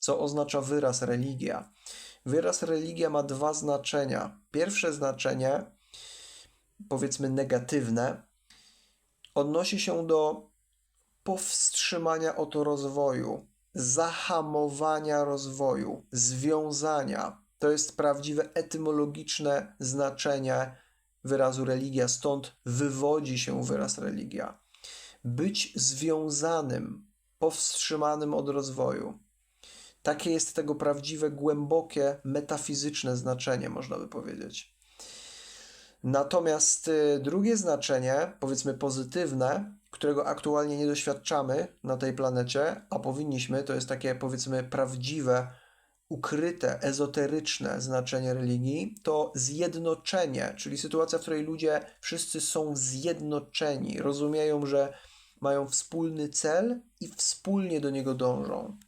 Co oznacza wyraz religia? Wyraz religia ma dwa znaczenia. Pierwsze znaczenie, powiedzmy negatywne, odnosi się do powstrzymania od rozwoju, zahamowania rozwoju, związania. To jest prawdziwe etymologiczne znaczenie wyrazu religia, stąd wywodzi się wyraz religia. Być związanym, powstrzymanym od rozwoju. Takie jest tego prawdziwe, głębokie, metafizyczne znaczenie, można by powiedzieć. Natomiast y, drugie znaczenie, powiedzmy pozytywne, którego aktualnie nie doświadczamy na tej planecie, a powinniśmy, to jest takie powiedzmy prawdziwe, ukryte, ezoteryczne znaczenie religii, to zjednoczenie, czyli sytuacja, w której ludzie wszyscy są zjednoczeni, rozumieją, że mają wspólny cel i wspólnie do niego dążą.